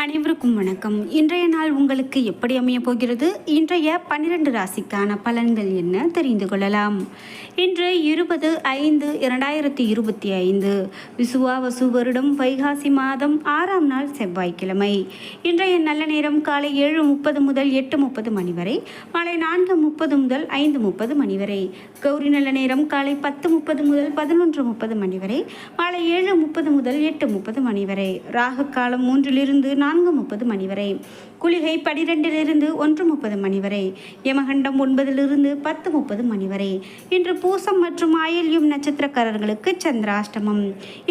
அனைவருக்கும் வணக்கம். இன்றைய நாள் உங்களுக்கு எப்படி அமைய போகிறது? இன்றைய பன்னிரண்டு ராசிக்கான பலன்கள் என்ன தெரிந்து கொள்ளலாம். இன்று இருபது ஐந்து இரண்டாயிரத்தி இருபத்தி ஐந்து. விசுவாவசு வருடம் வைகாசி மாதம் ஆறாம் நாள் செவ்வாய்க்கிழமை. இன்றைய நல்ல நேரம் காலை ஏழு முப்பது முதல் எட்டு முப்பது மணி வரை மாலை நான்கு முப்பது முதல் ஐந்து முப்பது மணி வரை கௌரி நல்ல நேரம் காலை பத்து முப்பது முதல் பதினொன்று முப்பது மணி வரை மாலை ஏழு முப்பது முதல் எட்டு முப்பது மணி வரை. ராகு காலம் மூன்றிலிருந்து நான்கு முப்பது மணி வரை. குளிகை பனிரெண்டிலிருந்து ஒன்று முப்பது மணி வரை யமகண்டம் ஒன்பதிலிருந்து பத்து முப்பது மணி வரை. இன்று பூசம் மற்றும் ஆயில்யம் நட்சத்திரக்காரர்களுக்கு சந்திராஷ்டமம்.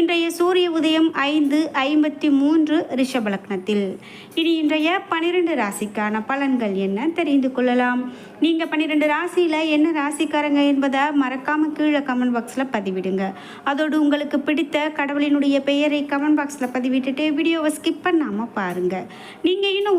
இன்றைய சூரிய உதயம் ஐந்து ஐம்பத்தி மூன்று ரிஷபலக்னத்தில். இனி இன்றைய பனிரெண்டு ராசிக்கான பலன்கள் என்ன தெரிந்து கொள்ளலாம். நீங்கள் பன்னிரெண்டு ராசியில் என்ன ராசிக்காரங்க என்பதை மறக்காமல் கீழே கமெண்ட் பாக்ஸில் பதிவிடுங்க. அதோடு உங்களுக்கு பிடித்த கடவுளினுடைய பெயரை கமெண்ட் பாக்ஸில் பதிவிட்டுட்டு வீடியோவை ஸ்கிப் பண்ணாமல் பாருங்கள் நீங்கள் இன்னும்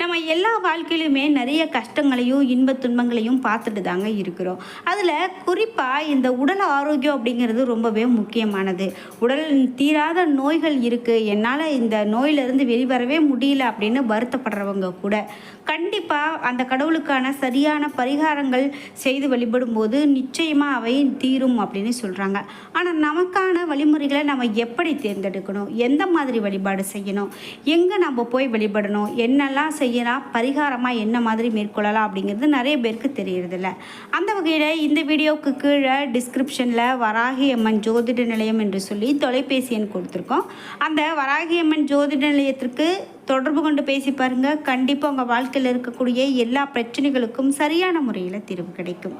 நம்ம எல்லா வாழ்க்கையிலுமே நிறைய கஷ்டங்களையும் இன்ப துன்பங்களையும் பார்த்துட்டு தாங்க இருக்கிறோம். அதில் குறிப்பாக இந்த உடல் ஆரோக்கியம் அப்படிங்கிறது ரொம்பவே முக்கியமானது. உடல் தீராத நோய்கள் இருக்குது என்னால் இந்த நோயிலிருந்து வெளிவரவே முடியல அப்படின்னு வருத்தப்படுறவங்க கூட. கண்டிப்பாக அந்த கடவுளுக்கான சரியான பரிகாரங்கள் செய்து வழிபடும் போது நிச்சயமாக அவை தீரும் அப்படின்னு சொல்கிறாங்க ஆனால் நமக்கான வழிமுறைகளை நம்ம எப்படி தேர்ந்தெடுக்கணும்? எந்த மாதிரி வழிபாடு செய்யணும்? எங்கே நம்ம போய் வழிபடணும்? என்னெல்லாம் செய்யலாம் பரிகாரமாக என்ன மாதிரி மேற்கொள்ளலாம் அப்படிங்கிறது நிறைய பேருக்கு தெரியறதில்ல. அந்த வகையில் இந்த வீடியோவுக்கு கீழே டிஸ்கிரிப்ஷனில் வராகி அம்மன் ஜோதிட நிலையம் என்று சொல்லி தொலைபேசி எண் கொடுத்துருக்கோம். அந்த வராகி அம்மன் ஜோதிட நிலையத்திற்கு தொடர்பு கொண்டு பேசி பாருங்கள் கண்டிப்பாக உங்கள் வாழ்க்கையில் இருக்கக்கூடிய எல்லா பிரச்சனைகளுக்கும் சரியான முறையில் தீர்வு கிடைக்கும்.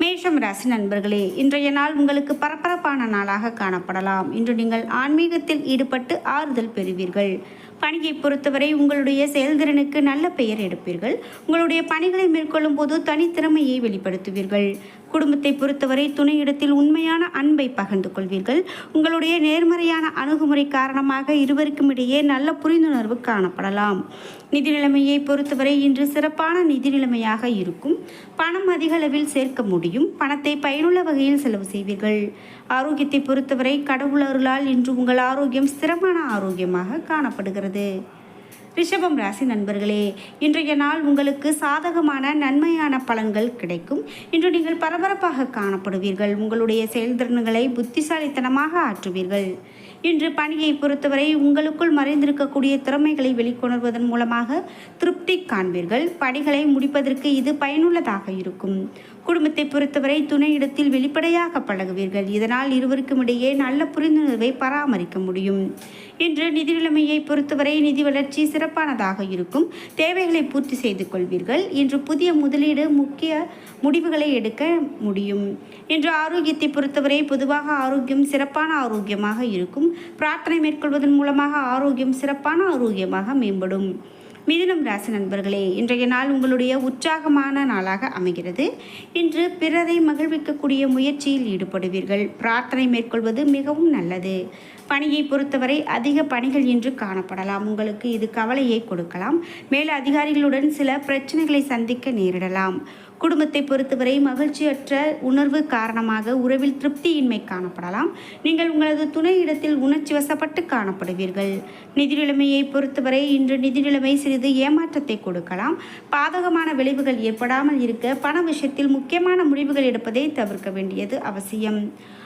மேஷம் ராசி நண்பர்களே இன்றைய நாள் உங்களுக்கு பரபரப்பான நாளாக காணப்படலாம். இன்று நீங்கள் ஆன்மீகத்தில் ஈடுபட்டு ஆறுதல் பெறுவீர்கள். பணியை பொறுத்தவரை உங்களுடைய செயல்திறனுக்கு நல்ல பெயர் எடுப்பீர்கள். உங்களுடைய பணிகளை மேற்கொள்ளும் போது தனித்திறமையை வெளிப்படுத்துவீர்கள். குடும்பத்தை பொறுத்தவரை துணையிடத்தில் உண்மையான அன்பை பகிர்ந்து கொள்வீர்கள். உங்களுடைய நேர்மறையான அணுகுமுறை காரணமாக இருவருக்கும் இடையே நல்ல புரிந்துணர்வு காணப்படலாம். நிதி நிலைமையை பொறுத்தவரை இன்று சிறப்பான நிதி நிலைமையாக இருக்கும். பணம் அதிக அளவில் சேர்க்க முடியும். பணத்தை பயனுள்ள வகையில் செலவு செய்வீர்கள். ஆரோக்கியத்தை பொறுத்தவரை கடவுள் அருளால் இன்று உங்கள் ஆரோக்கியம் ஸ்திரமான ஆரோக்கியமாக காணப்படுகிறது. ரிஷபம் ராசி நண்பர்களே இன்றைய நாள் உங்களுக்கு சாதகமான நன்மையான பலன்கள் கிடைக்கும். இன்று நீங்கள் பரபரப்பாக காணப்படுவீர்கள். உங்களுடைய செயல்திறன்களை புத்திசாலித்தனமாக ஆற்றுவீர்கள். இன்று பணியை பொறுத்தவரை உங்களுக்குள் மறைந்திருக்கக்கூடிய திறமைகளை வெளிக்கொணர்வதன் மூலமாக திருப்தி காண்பீர்கள். பணிகளை முடிப்பதற்கு இது பயனுள்ளதாக இருக்கும். குடும்பத்தை பொறுத்தவரை துணையிடத்தில் வெளிப்படையாக பழகுவீர்கள். இதனால் இருவருக்கும் இடையே நல்ல புரிந்துணர்வை பராமரிக்க முடியும். இன்று நிதி நிலைமையை பொறுத்தவரை நிதி வளர்ச்சி சிறப்பானதாக இருக்கும். தேவைகளை பூர்த்தி செய்து கொள்வீர்கள். இன்று புதிய முதலீடு முக்கிய முடிவுகளை எடுக்க முடியும். இன்று ஆரோக்கியத்தை பொறுத்தவரை பொதுவாக ஆரோக்கியம் சிறப்பான ஆரோக்கியமாக இருக்கும். பிரார்த்தனை மேற்கொள்வதன் மூலமாக ஆரோக்கியம் சிறப்பான ஆரோக்கியமாக மேம்படும். மிதுனம் ராசி நண்பர்களே இன்றைய நாள் உங்களுடைய உற்சாகமான நாளாக அமைகிறது. இன்று பிறரை மகிழ்விக்கக்கூடிய முயற்சியில் ஈடுபடுவீர்கள். பிரார்த்தனை மேற்கொள்வது மிகவும் நல்லது. பணியை பொறுத்தவரை அதிக பணிகள் இன்று காணப்படலாம். உங்களுக்கு இது கவலையை கொடுக்கலாம். மேல் அதிகாரிகளுடன் சில பிரச்சனைகளை சந்திக்க நேரிடலாம். குடும்பத்தை பொறுத்தவரை மகிழ்ச்சியற்ற உணர்வு காரணமாக உறவில் திருப்தியின்மை காணப்படலாம். நீங்கள் உங்களது துணை இடத்தில் உணர்ச்சி வசப்பட்டு காணப்படுவீர்கள். நிதி நிலைமையை பொறுத்தவரை இன்று நிதி நிலைமை சிறிது ஏமாற்றத்தை கொடுக்கலாம். பாதகமான விளைவுகள் ஏற்படாமல் இருக்க பண விஷயத்தில் முக்கியமான முடிவுகள் எடுப்பதை தவிர்க்க வேண்டியது அவசியம்.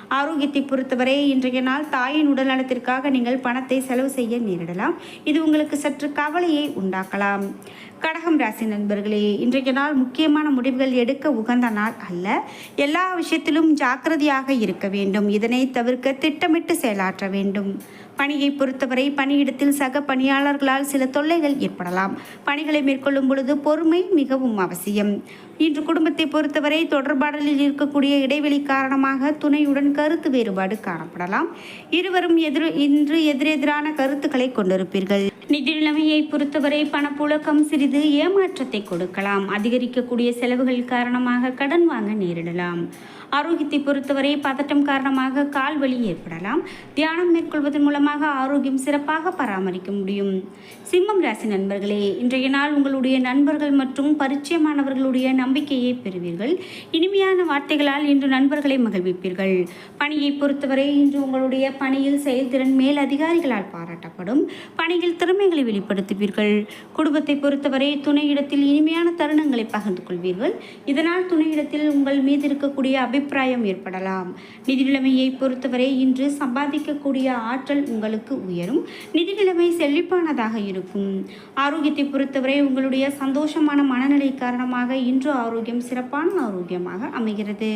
ஆரோக்கியத்தை பொறுத்தவரை இன்றைய நாள் தாயின் உடல் நலத்திற்காக நீங்கள் பணத்தை செலவு செய்ய நேரிடலாம். இது உங்களுக்கு சற்று கவலையை உண்டாக்கலாம். கடகம் ராசி நண்பர்களே இன்றைய நாள் முக்கியமான முடிவுகள் எடுக்க உகந்த நாள் அல்ல. எல்லா விஷயத்திலும் ஜாக்கிரதையாக இருக்க வேண்டும். இதனை தவிர்க்க திட்டமிட்டு செயலாற்ற வேண்டும். பணியை பொறுத்தவரை பணியிடத்தில் சக பணியாளர்களால் சில தொல்லைகள் ஏற்படலாம். பணிகளை மேற்கொள்ளும் பொழுது பொறுமை மிகவும் அவசியம். இன்று குடும்பத்தை பொறுத்தவரை தொடர்பாடலில் இருக்கக்கூடிய இடைவெளி காரணமாக துணையுடன் கருத்து வேறுபாடு காணப்படலாம். இருவரும் எதிர் இன்று எதிரெதிரான கருத்துக்களை கொண்டிருப்பீர்கள். நிதி நிலைமையை பொறுத்தவரை பணப்புழக்கம் சிறிது ஏமாற்றத்தை கொடுக்கலாம். அதிகரிக்கக்கூடிய செலவுகள் காரணமாக கடன் வாங்க நேரிடலாம். ஆரோக்கியத்தை பொறுத்தவரை பதட்டம் காரணமாக கால் வலி ஏற்படலாம். தியானம் மேற்கொள்வதன் மூலமாக ஆரோக்கியம் சிறப்பாக பராமரிக்க முடியும். சிம்மம் ராசி நண்பர்களே இன்றைய நாள் உங்களுடைய நண்பர்கள் மற்றும் பரிச்சயமானவர்களுடைய நம்பிக்கையை பெறுவீர்கள். இனிமையான வார்த்தைகளால் இன்று நண்பர்களை மகிழ்விப்பீர்கள். பணியை பொறுத்தவரை இன்று உங்களுடைய பணியில் செயல்திறன் மேல் அதிகாரிகளால் பாராட்டப்படும். பணியில் திறமைகளை வெளிப்படுத்துவீர்கள். குடும்பத்தை பொறுத்தவரை துணையிடத்தில் இனிமையான தருணங்களை பகிர்ந்து கொள்வீர்கள். இதனால் துணையிடத்தில் உங்கள் மீது இருக்கக்கூடிய அபிப்பிராயம் ஏற்படலாம். நிதி நிலைமையை பொறுத்தவரை இன்று சம்பாதிக்கக்கூடிய ஆற்றல் உங்களுக்கு உயரும். நிதி நிலைமை செழிப்பானதாக இருக்கும். ஆரோக்கியத்தை பொறுத்தவரை உங்களுடைய சந்தோஷமான மனநிலை காரணமாக இன்று ஆரோக்கியம் சிறப்பான ஆரோக்கியமாக அமைகிறது.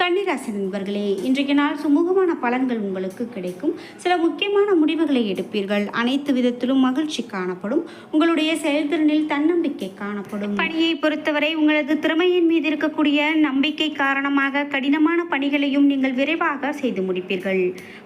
கன்னிராசி நண்பர்களே இன்றைய நாள் சுமூகமான பலன்கள் உங்களுக்கு கிடைக்கும். சில முக்கியமான முடிவுகளை எடுப்பீர்கள். அனைத்து விதத்திலும் மகிழ்ச்சி காணப்படும். உங்களுடைய செயல்திறனில் தன்னம்பிக்கை காணப்படும். பணியை பொறுத்தவரை உங்களது திறமையின் மீது இருக்கக்கூடிய நம்பிக்கை காரணமாக கடினமான பணிகளையும் நீங்கள் விரைவாக செய்து முடிப்பீர்கள்.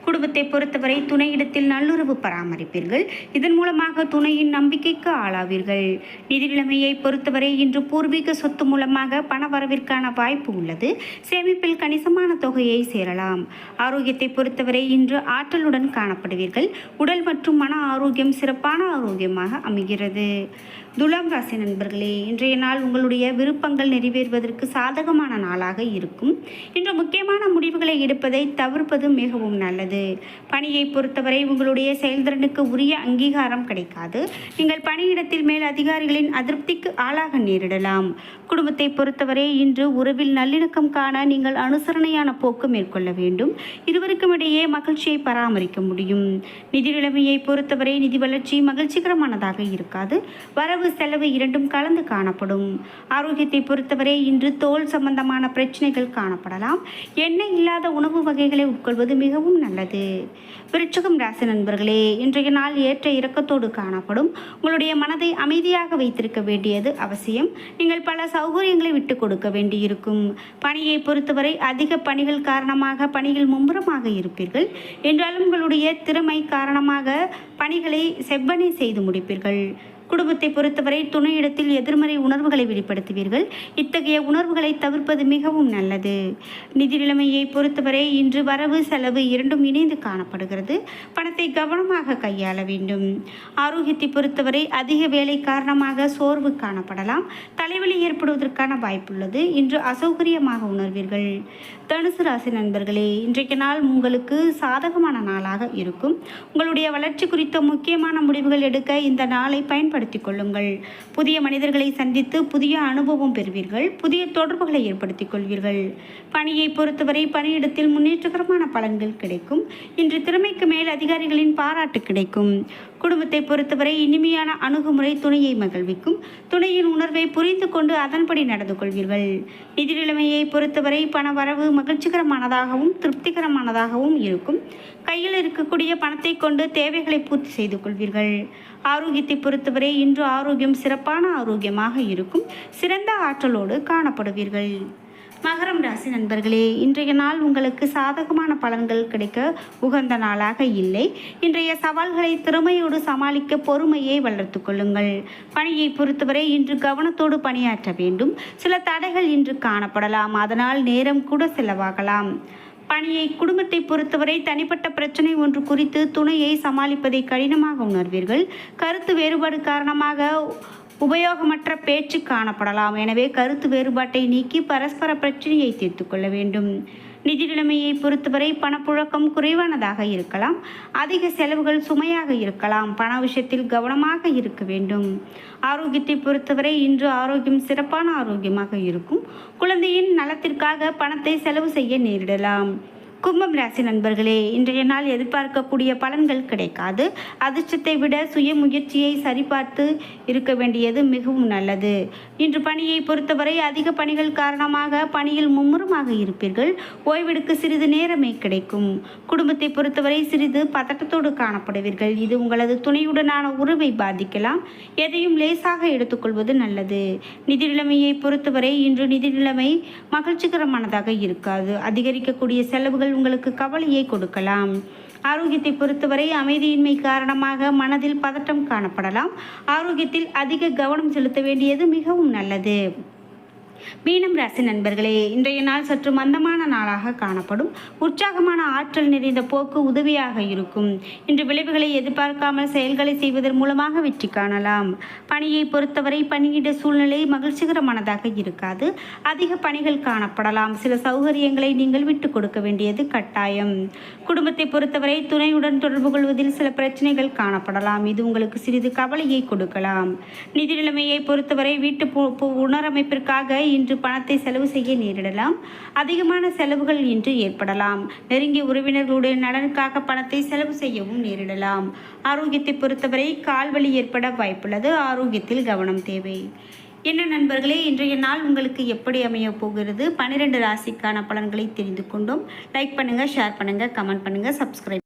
குடும்பத்தை பொறுத்தவரை துணையிடத்தில் நல்லுறவு பராமரிப்பீர்கள். இதன் மூலமாக துணையின் நம்பிக்கைக்கு ஆளாவீர்கள். நிதி நிலைமையை பொறுத்தவரை இன்று பூர்வீக சொத்து மூலமாக பண வரவிற்கான வாய்ப்பு உள்ளது. சேமிப்பில் கணிசமான தொகையை சேரலாம். ஆரோக்கியத்தை பொறுத்தவரை இன்று ஆற்றலுடன் காணப்படுவீர்கள். உடல் மற்றும் மன ஆரோக்கியம் சிறப்பான ஆரோக்கியமாக அமைகிறது. துலாம் ராசி நண்பர்களே இன்றைய நாள் உங்களுடைய விருப்பங்கள் நிறைவேறுவதற்கு சாதகமான நாளாக இருக்கும். இன்று முக்கியமான முடிவுகளை எடுப்பதை தவிர்ப்பது மிகவும் நல்லது. பணியை பொறுத்தவரை உங்களுடைய செயல்திறனுக்கு உரிய அங்கீகாரம் கிடைக்காது. நீங்கள் பணியிடத்தில் மேல் அதிகாரிகளின் அதிருப்திக்கு ஆளாக நேரிடலாம். குடும்பத்தை பொறுத்தவரை இன்று உறவில் நல்லிணக்கம் காண நீங்கள் அனுசரணையான போக்கு மேற்கொள்ள வேண்டும். இருவருக்கும் இடையே மகிழ்ச்சியை பராமரிக்க முடியும். நிதி நிலைமையை பொறுத்தவரை நிதி வளர்ச்சி மகிழ்ச்சிகரமானதாக இருக்காது. வரவு செலவு இரண்டும் கலந்து காணப்படும். ஆரோக்கியத்தை பொறுத்தவரை இன்று தோல் சம்பந்தமான பிரச்சனைகள் காணப்படலாம். எண்ணெய் இல்லாத உணவு வகைகளை உட்கொள்வது மிகவும் நல்லது. விருச்சகம் ராசி நண்பர்களே இன்றைய நாள் ஏற்ற இறக்கத்தோடு காணப்படும். உங்களுடைய மனதை அமைதியாக வைத்திருக்க வேண்டியது அவசியம். நீங்கள் பல சௌகரியங்களை விட்டு கொடுக்க வேண்டியிருக்கும். பணியை பொறுத்தவரை அதிக பணிகள் காரணமாக பணியில் மும்முரமாக இருப்பீர்கள். என்றாலும் உங்களுடைய திறமை காரணமாக பணிகளை செவ்வனே செய்து முடிப்பீர்கள். குடும்பத்தை பொறுத்தவரை துணையிடத்தில் எதிர்மறை உணர்வுகளை வெளிப்படுத்துவீர்கள். இத்தகைய உணர்வுகளை தவிர்ப்பது மிகவும் நல்லது. நிதி நிலைமையை பொறுத்தவரை இன்று வரவு செலவு இரண்டும் இணைந்து காணப்படுகிறது. பணத்தை கவனமாக கையாள வேண்டும். ஆரோக்கியத்தை பொறுத்தவரை அதிக வேலை காரணமாக சோர்வு காணப்படலாம். தலைவலி ஏற்படுவதற்கான வாய்ப்புள்ளது. இன்று அசௌகரியமாக உணர்வீர்கள். தனுசு ராசி நண்பர்களே இன்றைக்கு நாள் உங்களுக்கு சாதகமான நாளாக இருக்கும். உங்களுடைய வளர்ச்சி குறித்த முக்கியமான முடிவுகள் எடுக்க இந்த நாளை பயன்படுத்திக் கொள்ளுங்கள். புதிய மனிதர்களை சந்தித்து புதிய அனுபவம் பெறுவீர்கள். புதிய தொடர்புகளை ஏற்படுத்திக் கொள்வீர்கள். பணியை பொறுத்தவரை பணியிடத்தில் முன்னேற்றகரமான பலன்கள் கிடைக்கும். இன்று திறமைக்கு மேல் அதிகாரிகளின் பாராட்டு கிடைக்கும். குடும்பத்தை பொறுத்தவரை இனிமையான அணுகுமுறை துணையை மகிழ்விக்கும். துணையின் உணர்வை புரிந்து கொண்டு அதன்படி நடந்து கொள்வீர்கள். நிதி நிலைமையை பொறுத்தவரை பண வரவு மகிழ்ச்சிகரமானதாகவும் திருப்திகரமானதாகவும் இருக்கும். கையில் இருக்கக்கூடிய பணத்தை கொண்டு தேவைகளை பூர்த்தி செய்து கொள்வீர்கள். ஆரோக்கியத்தை பொறுத்தவரை இன்று ஆரோக்கியம் சிறப்பான ஆரோக்கியமாக இருக்கும். சிறந்த ஆற்றலோடு காணப்படுவீர்கள். மகரம் ராசி நண்பர்களே இன்றைய நாள் உங்களுக்கு சாதகமான பலன்கள் கிடைக்க உகந்த நாளாக இல்லை. இன்றைய சவால்களை திறமையோடு சமாளிக்க பொறுமையை வளர்த்து கொள்ளுங்கள். பணியை பொறுத்தவரை இன்று கவனத்தோடு பணியாற்ற வேண்டும். சில தடைகள் இன்று காணப்படலாம். அதனால் நேரம் கூட செலவாகலாம். பணியை குடும்பத்தை பொறுத்தவரை தனிப்பட்ட பிரச்சனை ஒன்று குறித்து துணையை சமாளிப்பதை கடினமாக உணர்வீர்கள். கருத்து வேறுபாடு காரணமாக உபயோகமற்ற பேச்சு காணப்படலாம். எனவே கருத்து வேறுபாட்டை நீக்கி பரஸ்பர பிரச்சனையை தீர்த்து கொள்ள வேண்டும். நிதி நிலைமையை பொறுத்தவரை பணப்புழக்கம் குறைவானதாக இருக்கலாம். அதிக செலவுகள் சுமையாக இருக்கலாம். பண விஷயத்தில் கவனமாக இருக்க வேண்டும். ஆரோக்கியத்தை பொறுத்தவரை இன்று ஆரோக்கியம் சிறப்பான ஆரோக்கியமாக இருக்கும். குழந்தையின் நலத்திற்காக பணத்தை செலவு செய்ய நேரிடலாம். கும்பம் ராசி நண்பர்களே இன்றைய நாள் எதிர்பார்க்கக்கூடிய பலன்கள் கிடைக்காது. அதிர்ஷ்டத்தை விட சுய முயற்சியை சரிபார்த்து இருக்க வேண்டியது மிகவும் நல்லது. இன்று பணியை பொறுத்தவரை அதிக பணிகள் காரணமாக பணியில் மும்முரமாக இருப்பீர்கள். ஓய்வெடுக்க சிறிது நேரமே கிடைக்கும். குடும்பத்தை பொறுத்தவரை சிறிது பதட்டத்தோடு காணப்படுவீர்கள். இது உங்களது துணையுடனான உறவை பாதிக்கலாம். எதையும் லேசாக எடுத்துக்கொள்வது நல்லது. நிதி நிலைமையை பொறுத்தவரை இன்று நிதி நிலைமை மகிழ்ச்சிகரமானதாக இருக்காது. அதிகரிக்கக்கூடிய செலவுகள் உங்களுக்கு கவலையை கொடுக்கலாம். ஆரோக்கியத்தை பொறுத்தவரை அமைதியின்மை காரணமாக மனதில் பதட்டம் காணப்படலாம். ஆரோக்கியத்தில் அதிக கவனம் செலுத்த வேண்டியது மிகவும் நல்லது. மீனம் ராசி நண்பர்களே இன்றைய நாள் சற்று மந்தமான நாளாக காணப்படும். உற்சாகமான ஆற்றல் நிறைந்த போக்கு உதவியாக இருக்கும். இன்று விளைவுகளை எதிர்பார்க்காமல் செயல்களை செய்வதன் மூலமாக வெற்றி காணலாம். பணியை பொறுத்தவரை பணியிட சூழ்நிலை மகிழ்ச்சிகரமானதாக இருக்காது. அதிக பணிகள் காணப்படலாம். சில சௌகரியங்களை நீங்கள் விட்டுக் கொடுக்க வேண்டியது கட்டாயம். குடும்பத்தை பொறுத்தவரை துணையுடன் தொடர்பு கொள்வதில் சில பிரச்சனைகள் காணப்படலாம். இது உங்களுக்கு சிறிது கவலையை கொடுக்கலாம். நிதி நிலைமையை பொறுத்தவரை வீட்டு உணரமைப்பிற்காக இன்று பணத்தை செலவு செய்ய நேரிடலாம். அதிகமான செலவுகள் இன்று ஏற்படலாம். நெருங்கிய உறவினர்களுடைய நலனுக்காக பணத்தை செலவு செய்யவும் நேரிடலாம். ஆரோக்கியத்தை பொறுத்தவரை கால்வலி ஏற்பட வாய்ப்புள்ளது. ஆரோக்கியத்தில் கவனம் தேவை. என்ன நண்பர்களே இன்றைய நாள் உங்களுக்கு எப்படி அமைய போகிறது? பன்னிரெண்டு ராசிக்கான பலன்களை தெரிந்து கொண்டோம். லைக் பண்ணுங்கள் ஷேர் பண்ணுங்கள் கமெண்ட் பண்ணுங்கள் சப்ஸ்கிரைப்